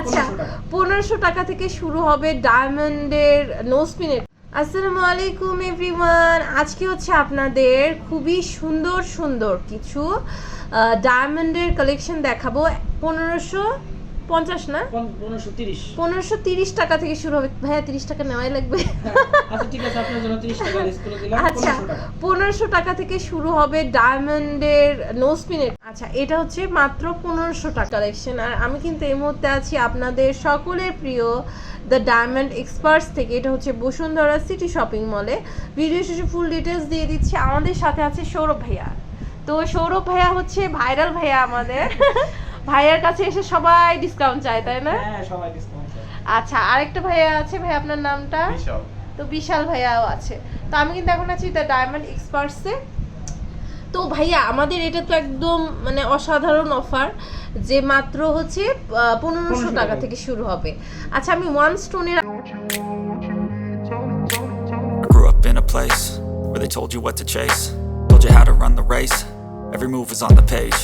আচ্ছা পনেরোশো টাকা থেকে শুরু হবে ডায়মন্ডের নোসপিনের আসসালামু আলাইকুম, এভরিওয়ান। আজকে হচ্ছে আপনাদের খুবই সুন্দর সুন্দর কিছু ডায়মন্ডের কালেকশন দেখাবো। পনেরোশো পঞ্চাশ না? পনেরোশো তিরিশ। টাকা থেকে শুরু হবে। ভাইয়া তিরিশ টাকা নেওয়াই লাগবে। আচ্ছা করে দিলাম আচ্ছা পনেরোশো টাকা। থেকে শুরু হবে ডায়মন্ডের নো স্পিনের আচ্ছা এটা হচ্ছে মাত্র পনেরোশো টাকা কালেকশন আর আমি কিন্তু এই মুহূর্তে আছি আপনাদের সকলের প্রিয় দ্য ডায়মন্ড এক্সপার্টস থেকে। এটা হচ্ছে বসুন্ধরা সিটি শপিং মলে ভিডিও শেষে ফুল ডিটেলস দিয়ে দিচ্ছি। আমাদের সাথে আছে সৌরভ ভাইয়া। তো সৌরভ ভাইয়া হচ্ছে ভাইরাল ভাইয়া আমাদের। ভাইয়ার কাছে এসে সবাই ডিসকাউন্ট চায় তাই না? হ্যাঁ সবাই ডিসকাউন্ট আচ্ছা আরেকটা ভাইয়া আছে ভাই আপনার নামটা? বিশাল। তো বিশাল ভাইয়াও আছে। তো আমি কিন্তু এখন আছি দ্য ডায়মন্ড এক্সপার্টসে তো ভাইয়া আমাদের এটা তো একদম মানে অসাধারণ অফার যে মাত্র হচ্ছে পনেরোশো টাকা। থেকে শুরু হবে। আচ্ছা আমি ওয়ান স্টোনের in a place where they told you what to chase, told you how to run the race. Every move was on the page.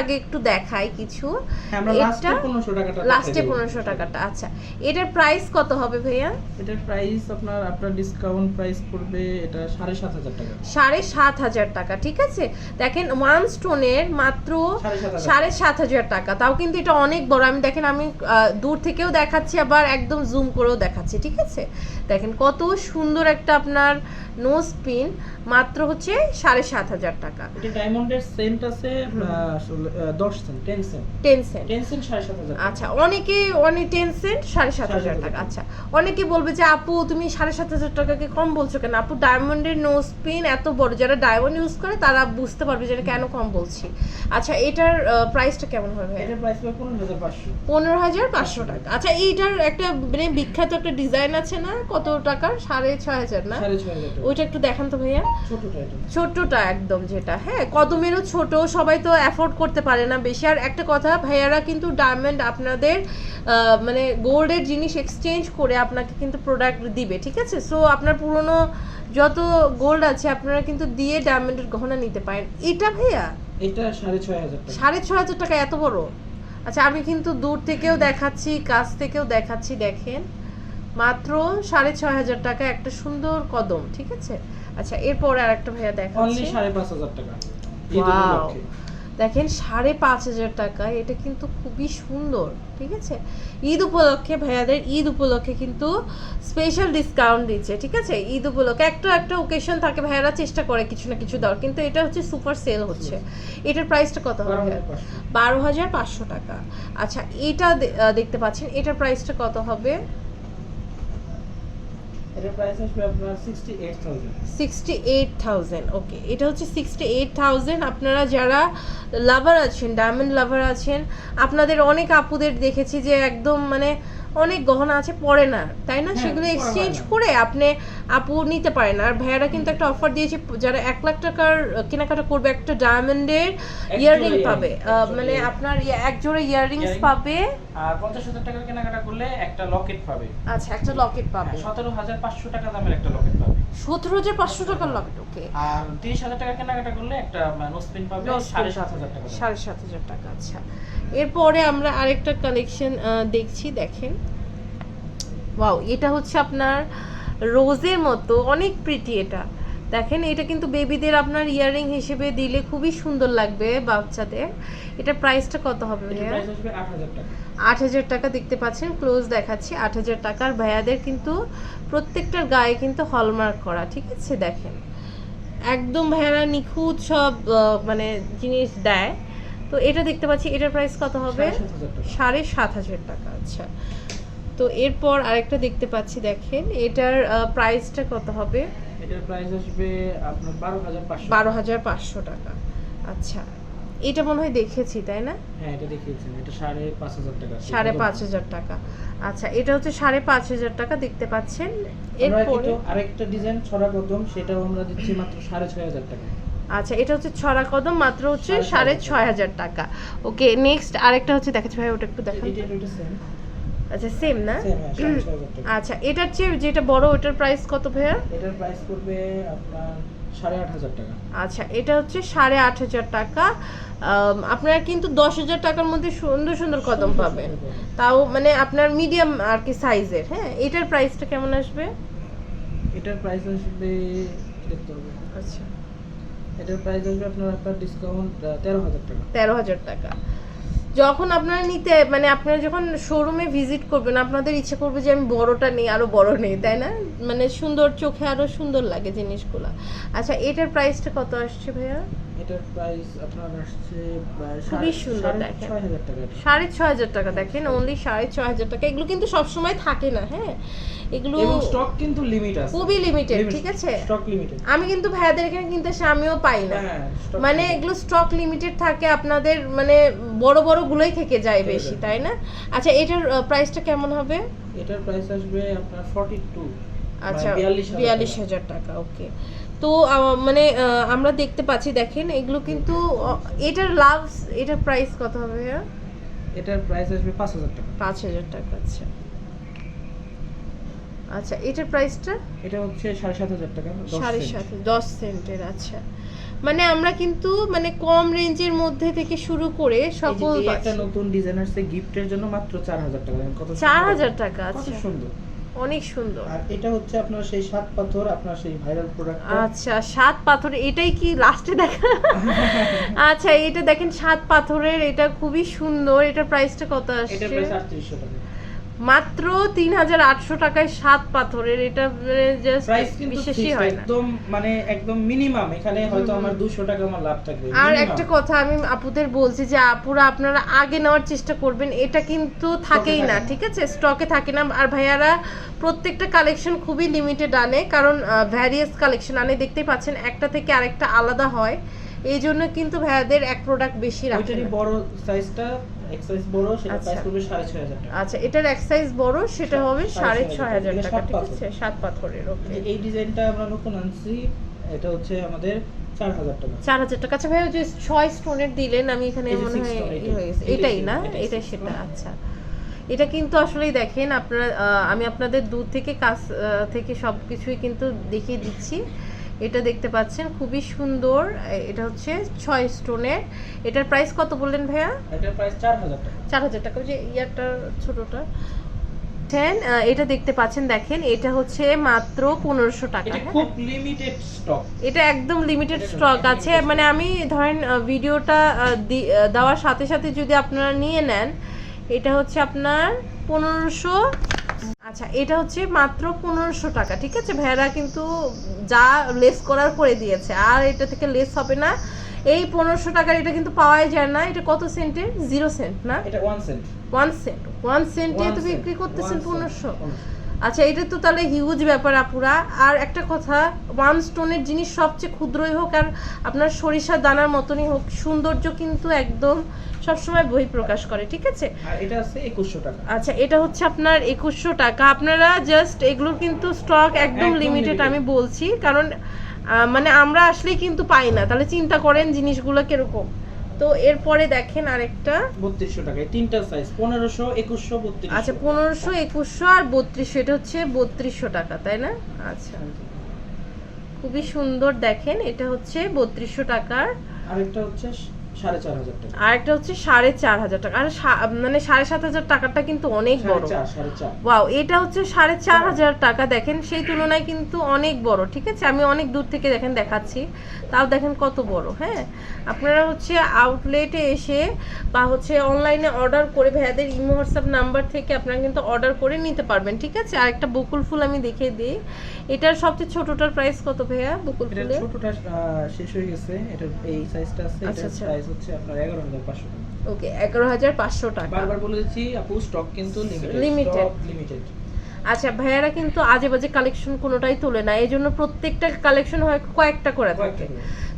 আগে একটু দেখাই কিছু। হ্যাঁ, এটা পনেরোশো টাকাটা লাস্টে। পনেরোশো টাকাটা আচ্ছা। এটার প্রাইস কত হবে ভাইয়া? এটার প্রাইস আপনার আপনার ডিসকাউন্ট প্রাইস পড়বে এটা সাড়ে সাত হাজার টাকা। সাড়ে সাত হাজার টাকা ঠিক আছে? দেখেন ওয়ান স্টোনের মাত্র সাড়ে সাত হাজার। সাড়ে সাত হাজার টাকা। তাও কিন্তু এটা অনেক বড়। আমি দেখেন আমি দূর থেকেও দেখাচ্ছি আবার একদম জুম করেও দেখাচ্ছি ঠিক আছে? দেখেন কত সুন্দর একটা আপনার নোজ পিন মাত্র হচ্ছে সাড়ে সাত হাজার টাকা। ডায়মন্ডের সেন্ট আছে দশ cent ten cent ten cent ten cent সাড়ে সাত হাজার আচ্ছা অনেকে অনেক টেন সেন্ট সাড়ে সাত হাজার টাকা। আচ্ছা অনেকে বলবে যে আপু তুমি সাড়ে সাত হাজার টাকাকে কম বলছো কেন? আপু ডায়মন্ডের নোজ পিন এত বড়। যারা ডায়মন্ড ইউজ করে তারা বুঝতে পারবে যে কেন কম বলছি। আচ্ছা এটার প্রাইসটা কেমন হবে এটার প্রাইস পড়বে পনেরো হাজার পাঁচশো। পনেরো হাজার পাঁচশো টাকা। আচ্ছা এইটার একটা মানে বিখ্যাত একটা ডিজাইন আছে না? কত টাকার? সাড়ে ছয় হাজার না? ওইটা একটু দেখান তো ভাইয়া। ছোটটা একদম যেটা। হ্যাঁ কদমেরও ছোট সবাই তো অ্যাফোর্ড করতে পারে না বেশি। আর একটা কথা ভাইয়ারা কিন্তু ডায়মন্ড আপনাদের মানে গোল্ডের জিনিস এক্সচেঞ্জ করে আপনাকে কিন্তু প্রোডাক্ট দিবে ঠিক আছে? সো আপনার পুরনো যত গোল্ড আছে আপনারা কিন্তু দিয়ে ডায়মন্ডের গহনা নিতে পারেন। এটা ভাইয়া? এটা সাড়ে ছয় হাজার সাড়ে ছয় হাজার টাকা এত বড়? আচ্ছা আমি কিন্তু দূর থেকেও দেখাচ্ছি কাছ থেকেও দেখাচ্ছি দেখেন। মাত্র সাড়ে ছয় হাজার টাকা একটা সুন্দর কদম ঠিক আছে? আচ্ছা এরপরে আর একটা ভাইয়া দেখাচ্ছি। সাড়ে পাঁচ হাজার টাকা। দেখেন সাড়ে পাঁচ হাজার টাকা এটা কিন্তু খুবই সুন্দর ঠিক আছে? ঈদ উপলক্ষে ভাইয়াদের ঈদ উপলক্ষে কিন্তু স্পেশাল ডিসকাউন্ট দিচ্ছে ঠিক আছে? ঈদ উপলক্ষে একটা একটা ওকেশন থাকে ভাইয়ারা চেষ্টা করে কিছু না কিছু দেওয়ার কিন্তু এটা হচ্ছে সুপার সেল হচ্ছে। এটার প্রাইসটা কত হবে বারো হাজার পাঁচশো। টাকা। আচ্ছা এটা দেখতে পাচ্ছেন এটার প্রাইসটা কত হবে? ওকে এটা হচ্ছে সিক্সটি এইট থাউজেন্ড আপনারা যারা লাভার আছেন ডায়মন্ড লাভার আছেন, আপনাদের অনেক আপুদের দেখেছি যে একদম মানে অনেক গহনা আছে পরে না তাই না? হ্যাঁ, সেগুলো এক্সচেঞ্জ করে আপনি আপু নিতে পারেন। আর ভাইয়ারা কিন্তু একটা অফার দিয়েছে যারা এক লাখ টাকার কেনাকাটা করবে একটা ডায়মন্ডের ইয়াররিং পাবে। মানে আপনার এক জোড়া ইয়াররিংস Earring। পাবে। আর পঞ্চাশ হাজার টাকার কেনাকাটা করলে একটা লকেট পাবে। আচ্ছা একটা লকেট পাবে। সতেরো হাজার পাঁচশো টাকা দামের একটা লকেট পাবে। সতেরো হাজার পাঁচশো টাকার লকেট ওকে আর তিরিশ হাজার টাকা কেনাকাটা করলে একটা নোসপিন পাবে সাড়ে সাত হাজার টাকা। সাড়ে সাত হাজার টাকা আচ্ছা। এরপরে আমরা আরেকটা কালেকশন দেখছি দেখেন। ওয়াও এটা হচ্ছে আপনার রোজের মতো অনেক প্রিটি এটা। দেখেন এটা কিন্তু বেবিদের আপনার ইয়াররিং হিসেবে দিলে খুবই সুন্দর লাগবে বাচ্চাদের। এটা প্রাইসটা কত হবে ভাইয়া? আট হাজার টাকা। দেখতে পাচ্ছেন ক্লোজ দেখাচ্ছি আট হাজার টাকার ভাইয়াদের কিন্তু প্রত্যেকটার গায়ে কিন্তু হলমার্ক করা ঠিক আছে? দেখেন একদম ভাইয়ারা নিখুঁত সব মানে জিনিস দেয়। তো এটা দেখতে পাচ্ছি এটার প্রাইস কত হবে। সাড়ে সাত হাজার টাকা। আচ্ছা। তো এরপর আরেকটা দেখতে পাচ্ছি দেখেন এটার প্রাইসটা কত হবে? এটার প্রাইস আসবে আপনার বারো হাজার পাঁচশো বারো হাজার পাঁচশো টাকা। আচ্ছা এটা মনে হয় দেখেছি তাই না? হ্যাঁ এটা দেখিয়েছেন। এটা সাড়ে পাঁচ হাজার টাকা সাড়ে পাঁচ হাজার টাকা। আচ্ছা এটা হচ্ছে সাড়ে পাঁচ হাজার টাকা দেখতে পাচ্ছেন। এরপরে আরেকটা ডিজাইন ছড়া কদম সেটাও আমরা দিচ্ছি মাত্র সাড়ে ছয় হাজার টাকা আচ্ছা এটা হচ্ছে ছড়া কদম মাত্র হচ্ছে সাড়ে ছয় হাজার টাকা। ওকে নেক্সট আরেকটা হচ্ছে দেখাচ্ছি ভাই ওটা একটু দেখান। আচ্ছা সেম না? হ্যাঁ আচ্ছা এটার চেয়ে যেটা বড় ওটার প্রাইস কত ভাইয়া? এটার প্রাইস পড়বে আপনার সাড়ে আট হাজার টাকা। আচ্ছা এটা হচ্ছে সাড়ে আট হাজার টাকা। আপনারা কিন্তু দশ হাজার টাকার মধ্যে সুন্দর সুন্দর কদম পাবেন। তাও মানে আপনার মিডিয়াম আর কি সাইজের হ্যাঁ? এটার প্রাইসটা কেমন আসবে? এটার প্রাইস আসবে দেখতে হবে। আচ্ছা। এটার প্রাইস আসবে আপনার আপনার ডিসকাউন্ট তেরো হাজার টাকা। তেরো হাজার টাকা। যখন আপনারা নিতে মানে আপনারা যখন শোরুমে ভিজিট করবেন, আপনাদের ইচ্ছে করবে যে আমি বড়টা নেই, আরও বড় নেই, তাই না? মানে সুন্দর চোখে আরও সুন্দর লাগে জিনিসগুলো। আচ্ছা এটার প্রাইসটা কত আসছে ভাইয়া? এটার প্রাইস আপনার আসছে খুবই সাড়ে- সুন্দর দেখেন। টাকা সাড়ে ছয় হাজার টাকা দেখেন অনলি সাড়ে ছয় হাজার টাকা। এগুলো কিন্তু সবসময় থাকে না হ্যাঁ? এগুলো স্টক কিন্তু লিমিট আছে। খুবই লিমিটেড ঠিক আছে? স্টক লিমিটেড আমি কিন্তু ভাইয়াদের এখানে কিনতে আমিও পাই না। হ্যাঁ মানে এগুলো স্টক লিমিটেড থাকে আপনাদের মানে বড় বড় গুলোই থেকে যায় বেশি তাই না? আচ্ছা এটার প্রাইসটা কেমন হবে? এটার প্রাইস আসবে আপনার 42 আচ্ছা বিয়াল্লিশ বিয়াল্লিশ হাজার টাকা ওকে তো মানে আমরা দেখতে পাচ্ছি দেখেন এগুলো কিন্তু এটার লাভ এটার প্রাইস কত হবে ভাইয়া? এটার প্রাইস আসবে 5000 টাকা পাঁচ হাজার টাকা আচ্ছা আচ্ছা এটার প্রাইসটা এটা হচ্ছে 7500 টাকা 10 সাড়ে cent। সাত দশ সেন্টের আচ্ছা মানে আমরা কিন্তু মানে কম রেঞ্জের মধ্যে থেকে শুরু করে সকল একটা নতুন ডিজাইন আসছে গিফটের জন্য মাত্র 4000 টাকা কত চার। হাজার টাকা আচ্ছা সুন্দর অনেক সুন্দর। আর এটা হচ্ছে আপনার সেই সাত পাথর আপনার সেই ভাইরাল প্রোডাক্ট আচ্ছা সাত পাথর এটাই কি লাস্টে দেখা? আচ্ছা এটা দেখেন সাত পাথরের এটা খুবই সুন্দর। এটার প্রাইসটা কত এটার আসছে? প্রাইস 3800 টাকা। মাত্র তিন হাজার আটশো টাকায় সাত পাথরের এটা প্রাইস কিন্তু হয় একদম মানে একদম মিনিমাম এখানে হয়তো আমার 200 টাকা আমার লাভ থাকবে আর একটা কথা আমি আপুদের বলছি যে আপুরা আপনারা আগে নেওয়ার চেষ্টা করবেন এটা কিন্তু থাকেই না না। ঠিক আছে? স্টকে থাকে না। আর ভাইয়ারা প্রত্যেকটা কালেকশন খুবই লিমিটেড আনে কারণ ভ্যারিয়াস কালেকশন আনে দেখতেই পাচ্ছেন একটা থেকে আরেকটা আলাদা হয়। এই জন্য কিন্তু ভাইয়াদের এক প্রোডাক্ট বেশি রাখে বড় সাইজটা এক বড় সেটা আচ্ছা। প্রাইস পড়বে 6500 টাকা। আচ্ছা এটার বড় সেটা হবে সাড়ে সাড়ে ছয় ছয় হাজার হাজার টাকা। টাকা, ঠিক আছে সাত পাথরের ওকে এই ডিজাইনটা আমরা নতুন আনছি এটা হচ্ছে আমাদের 4000 টাকা। আচ্ছা ভাইয়া ওই যে স্টোনের দিলেন আমি এখানে মনে হয়। হয়ে এটাই না? এটাই সেটা আচ্ছা। এটা কিন্তু আসলেই দেখেন আপনারা আমি আপনাদের দূর থেকে কাছ থেকে সব কিছুই কিন্তু দেখিয়ে দিচ্ছি। এটা দেখতে পাচ্ছেন খুবই সুন্দর। এটা হচ্ছে ছয় স্টোনের। এটার প্রাইস কত বললেন ভাইয়া? এটার প্রাইস 4000 টাকা। চার হাজার টাকা ওই যে ইয়ারটা ছোটটা। দেখেন, এটা দেখতে পাচ্ছেন দেখেন এটা হচ্ছে মাত্র পনেরোশো টাকা এটা হ্যাঁ? খুব লিমিটেড স্টক এটা একদম লিমিটেড স্টক আছে। মানে আমি ধরেন ভিডিওটা দেওয়ার সাথে সাথে যদি আপনারা নিয়ে নেন এটা হচ্ছে আপনার পনেরোশো আচ্ছা এটা হচ্ছে মাত্র পনেরোশো টাকা ঠিক আছে? ভেড়া কিন্তু যা লেস করার করে দিয়েছে আর এটা থেকে লেস হবে না। এই পনেরোশো টাকার এটা কিন্তু পাওয়াই যায় না। এটা কত সেন্টের জিরো সেন্ট না? এটা 1 সেন্ট ওয়ান সেন্ট ওয়ান সেন্টে তো বিক্রি করতেছেন পনেরোশো। আচ্ছা এটা তো তাহলে হিউজ ব্যাপার আপুরা। আর একটা কথা ওয়ান স্টোনের জিনিস সবচেয়ে ক্ষুদ্রই হোক আর আপনার সরিষা দানার মতনই হোক সৌন্দর্য কিন্তু একদম সবসময় বই প্রকাশ করে ঠিক আছে? এটা আছে 2100 টাকা। আচ্ছা এটা হচ্ছে আপনার একুশশো টাকা। আপনারা জাস্ট এগুলোর কিন্তু স্টক একদম লিমিটেড আমি বলছি। কারণ মানে আমরা আসলেই কিন্তু পাই না। তাহলে চিন্তা করেন জিনিসগুলো কীরকম। তো এরপরে দেখেন আরেকটা। 3200 টাকা। এই তিনটা সাইজ 1500 2100 3200 আচ্ছা পনেরোশো একুশশো আর বত্রিশশো এটা হচ্ছে বত্রিশশো টাকা তাই না? আচ্ছা। খুবই সুন্দর দেখেন এটা হচ্ছে বত্রিশশো টাকার। আরেকটা হচ্ছে 4500 টাকা। আর একটা হচ্ছে সাড়ে চার হাজার টাকা। আর মানে সাড়ে সাত হাজার টাকাটা কিন্তু অনেক বড়। 4.5 4.5 ওয়াও এটা হচ্ছে সাড়ে চার হাজার টাকা দেখেন। সেই তুলনায় কিন্তু অনেক বড় ঠিক আছে? আমি অনেক দূর থেকে দেখেন দেখাচ্ছি। তাও দেখেন কত বড় হ্যাঁ? আপনারা হচ্ছে আউটলেটে এসে বা হচ্ছে অনলাইনে অর্ডার করে ভাইয়াদের ইমো হোয়াটসঅ্যাপ নাম্বার থেকে আপনারা কিন্তু অর্ডার করে নিতে পারবেন ঠিক আছে? আর একটা বকুল ফুল আমি দেখিয়ে দিই। এটার সবচেয়ে ছোটটার প্রাইস কত ভাইয়া? বকুল ফুলের? ছোটটা শেষ হয়ে গেছে। এটা এই সাইজটা আছে আচ্ছা, এটার আচ্ছা। প্রাইস হচ্ছে আপনার 11500 টাকা। ওকে এগারো হাজার পাঁচশো টাকা। বারবার বলে দিচ্ছি আপু স্টক কিন্তু লিমিটেড লিমিটেড আচ্ছা ভাইয়ারা কিন্তু আজে বাজে কালেকশন কোনোটাই তোলে না এই জন্য প্রত্যেকটা কালেকশন হয় কয়েকটা করে থাকে।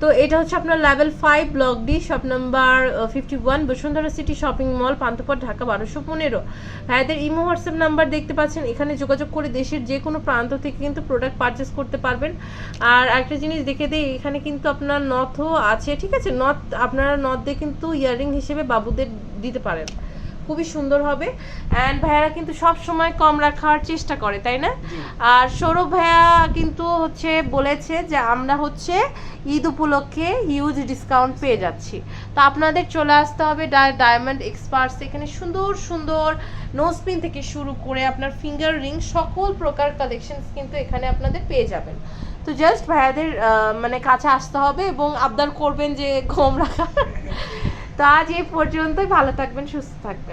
তো এটা হচ্ছে আপনার level five block D shop number fifty one Bashundhara city shopping mall Panthapath, Dhaka বারোশো পনেরো। ভাইয়াদের ইমো হোয়াটসঅ্যাপ নাম্বার দেখতে পাচ্ছেন। এখানে যোগাযোগ করে দেশের যে কোনো প্রান্ত থেকে কিন্তু প্রোডাক্ট পারচেস করতে পারবেন। আর একটা জিনিস দেখে দিই, এখানে কিন্তু আপনার নথও আছে, ঠিক আছে? নথ, আপনারা নথ দিয়ে কিন্তু ইয়াররিং হিসেবে বাবুদের দিতে পারেন। খুবই সুন্দর হবে। অ্যান্ড ভাইয়ারা কিন্তু সব সময় কম রাখার চেষ্টা করে তাই না? আর সৌরভ ভাইয়া কিন্তু হচ্ছে বলেছে যে আমরা হচ্ছে ঈদ উপলক্ষে হিউজ ডিসকাউন্ট পেয়ে যাচ্ছি। তো আপনাদের চলে আসতে হবে ডায়মন্ড এক্সপার্টস এখানে। সুন্দর সুন্দর নোসপিন থেকে শুরু করে আপনার ফিঙ্গার রিং সকল প্রকার কালেকশনস কিন্তু এখানে আপনাদের পেয়ে যাবেন। তো জাস্ট ভাইয়াদের মানে কাছে আসতে হবে এবং আবদার করবেন যে কম রাখা তো আজ এই পর্যন্তই ভালো থাকবেন সুস্থ থাকবেন।